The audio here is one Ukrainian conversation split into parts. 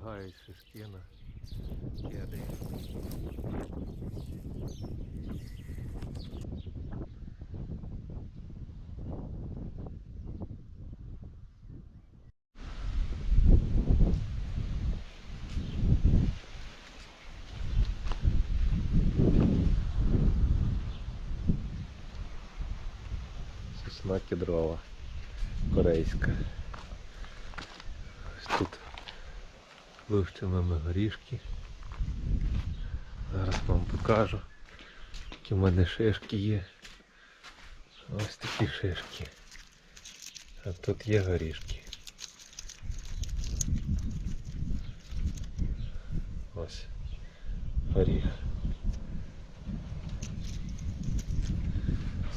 достигають шишки на кеди. Сосна кедрова корейська. Ось тут вивчимо горішки. Зараз вам покажу, які в мене шишки є. Ось такі шишки. А тут є горішки. Ось горіх.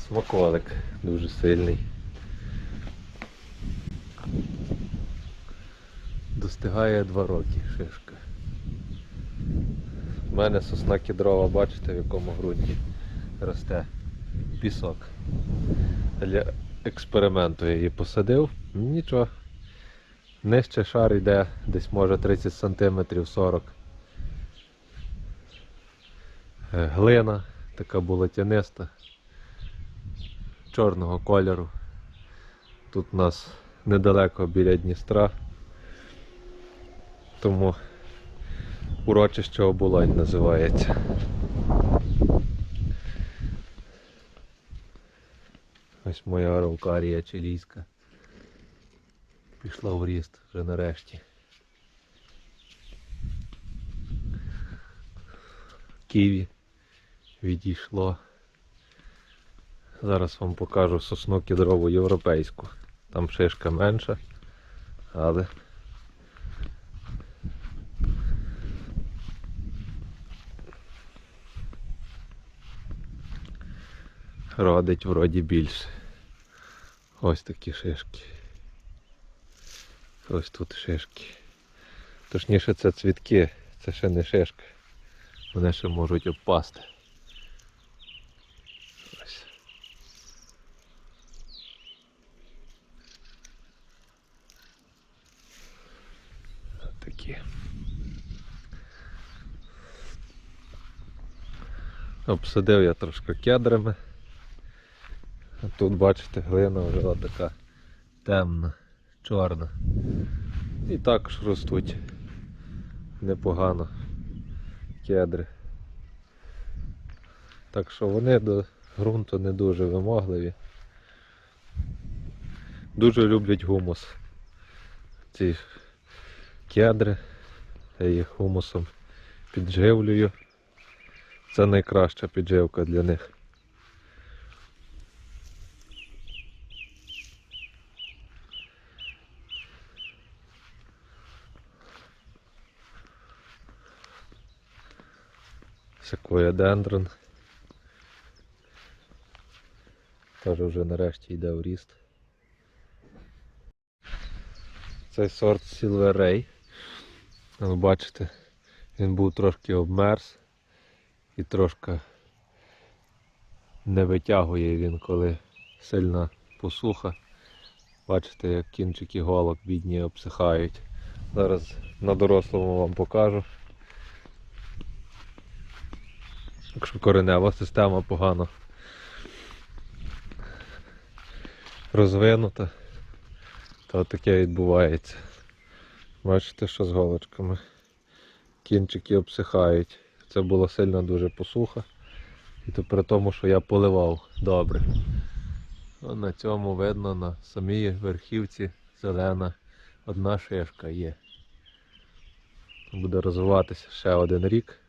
Смаколик дуже сильний. Достигає 2 роки шишка. У мене сосна кедрова, бачите в якому ґрунті росте пісок. Для експерименту я її посадив. Нічого. Нижче шар йде десь може 30 см 40 Е, Глина така була тяниста, чорного кольору. Тут у нас недалеко біля Дністра. Тому урочище оболонь називається. Ось моя араукарія чилійська. Пішла в ріст вже нарешті. Ківі відійшло. Зараз вам покажу сосну кедрову європейську. Там шишка менша, але родить вроді більше. Ось такі шишки. Ось тут шишки. Точніше це цвітки, це ще не шишки. Вони ще можуть обпасти. Ось. Такі. Обсадив я трошки кедрами. Тут бачите глина вже така темна, чорна. І також ростуть непогано кедри. Так що вони до ґрунту не дуже вимогливі. Дуже люблять гумус. Ці кедри. Я їх гумусом підживлюю. Це найкраща підживка для них. Секвоядендрон. Теж вже нарешті йде в ріст. Цей сорт Silver Ray. Ви бачите, він був трошки обмерз і трошки не витягує він, коли сильна посуха. Бачите, як кінчики голок бідні обсихають. Зараз на дорослому вам покажу. Якщо коренева система погано розвинута, то таке відбувається. Бачите, що з голочками. Кінчики обсихають. Це була сильна дуже посуха. І то при тому, що я поливав добре. На цьому видно на самій верхівці зелена одна шишка є. Буде розвиватися ще один рік.